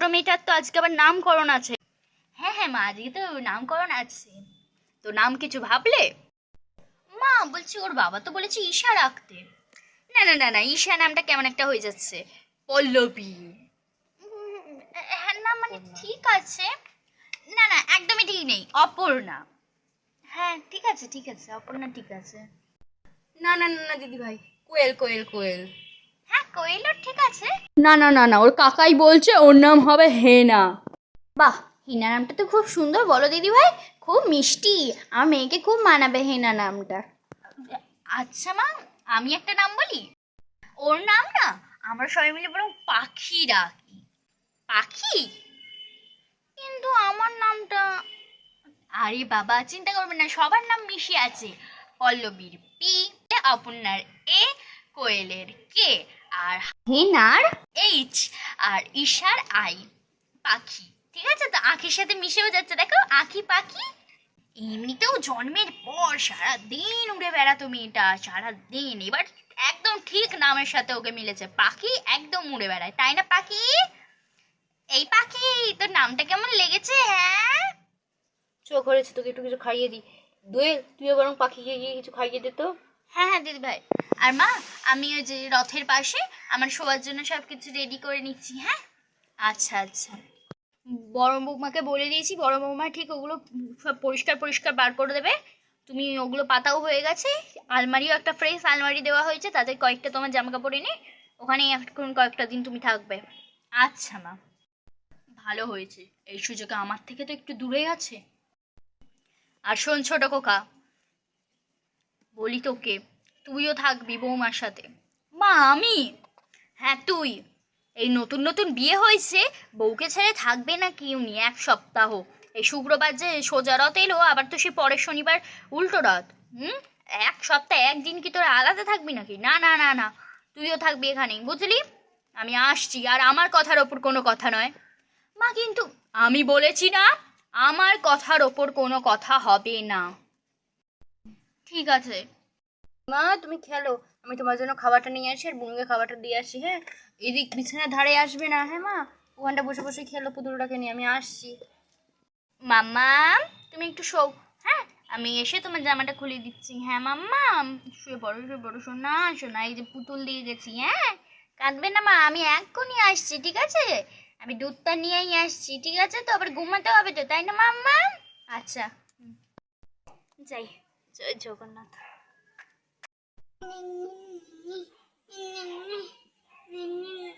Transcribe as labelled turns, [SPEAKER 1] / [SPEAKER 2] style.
[SPEAKER 1] ছোট মেয়েটার তো আজকে আবার নামকরণ আছে। হ্যাঁ হ্যাঁ মা আজকে তো নামকরণ আছে। তো নাম কিছু ভাবলে? মা বলছি ওর বাবা তো বলেছে ঈশা রাখতে। না না না না ঈশা নামটা কেমন একটা হয়ে যাচ্ছে। পল্লবী। হ্যাঁ না মানে ঠিক আছে। না না একদমই ঠিক নেই অপর্ণা। হ্যাঁ ঠিক আছে ঠিক আছে অপর্ণা ঠিক আছে।
[SPEAKER 2] না না না না দিদি ভাই কোয়েল কোয়েল কোয়েল।
[SPEAKER 1] কোয়েলও ঠিক আছে?
[SPEAKER 2] না না না না ওর কাকাই বলছে ওর নাম হবে হেনা।
[SPEAKER 1] বাহ হিনা নামটা তো খুব সুন্দর। বলো দিদি ভাই খুব মিষ্টি। আমার মেয়েকে খুব মানাবে হিনা নামটা। আচ্ছা মা আমি একটা নাম বলি? ওর নাম না আমরা সবাই মিলে বরং পাখি ডাকি। পাখি? কিন্তু আমার নামটা আরে বাবা চিন্তা করবেন না সবার নাম মিশে আছে। পল্লবীর পি অপর্ণার এ কোয়েলের কে। আর হেনার এইচ আর ঈশার আই পাখি। ঠিক আছে? তো আঁখির সাথে মিশেও যাচ্ছে। দেখো আঁখি পাখি এমনিতেও জন্মের পর সারা দিন উড়ে বেড়াতো মেয়েটা সারা দিন এবার একদম ঠিক নামের সাথে ওকে মিলেছে। পাখি একদম উড়ে বেড়ায়। তাই না পাখি? এই পাখি তোর নামটা কেমন লেগেছে হ্যাঁ?
[SPEAKER 2] চোখ হয়েছে তোকে একটু কিছু খাইয়ে দিই। দোয়েল তুইও বরং পাখিকে গিয়ে কিছু খাইয়ে দে তো।
[SPEAKER 1] হ্যাঁ হ্যাঁ দিদি ভাই আর মা আমি ওই যে রথের পাশে আমার শোয়ার জন্য সব কিছু রেডি করে নিচ্ছি হ্যাঁ? আচ্ছা আচ্ছা। বড় বৌমাকে বলে দিয়েছি, বড় বৌমা ঠিক ওগুলো সব পরিষ্কার পরিষ্কার বার করে দেবে। তুমি ওগুলো পাতাও হয়ে গেছে, আলমারিও একটা ফ্রেশ আলমারি দেওয়া হয়েছে তাতে কয়েকটা তোমার জামা কাপড় এনে ওখানে এখন কয়েকটা দিন তুমি থাকবে। আচ্ছা মা। ভালো হয়েছে, এই সুযোগে আমার থেকে তো একটু দূরে আছে। আর শোন ছোট কোকা বলি তোকে তুইও থাকবি বৌমার সাথে। মা, আমি? হ্যাঁ তুই। এই নতুন নতুন বিয়ে হয়েছে, বউকে ছেড়ে থাকবে না কি উনি? এক সপ্তাহ। এই শুক্রবার যে সোজা রথ এলো, আবার তো সে পরের শনিবার উল্টো রথ। হুম? এক সপ্তাহ একদিন কি তোরা আলাদা থাকবি নাকি? না না না না। তুইও থাকবি এখানে বুঝলি? আমি আসছি, আর আমার কথার ওপর কোনো কথা নয়। মা, কিন্তু আমি বলেছি না, আমার কথার ওপর কোনো কথা হবে না। ঠিক আছে।
[SPEAKER 2] মা, তুমি খেলো। আমি তোমার জন্য খাবারটা নিয়ে আসি আর বুনুকে খাবারটা দিয়ে আসি হ্যাঁ? এদিক বিছানার ধারে আসবে না হ্যাঁ মা? ওখানটা বসে বসে খেলো পুতুলটাকে নিয়ে, আমি আসছি।
[SPEAKER 1] মাম্মা, তুমি একটু শো হ্যাঁ? আমি এসে তোমার জামাটা খুলে দিচ্ছি। হ্যাঁ মাম্মা, শুয়ে পড়ো শুয়ে পড়ো, শোনা শোনা, এই যে পুতুল দিয়ে গেছি হ্যাঁ? কাঁদবে না মা, আমি এক্ষুনি আসছি, ঠিক আছে? আমি দুধটা নিয়েই আসছি, ঠিক আছে তো? আবার ঘুমাতে হবে তো, তাই না মাম্মা? আচ্ছা। যাই জয় জগন্নাথ। 咪咪咪咪咪咪咪咪咪咪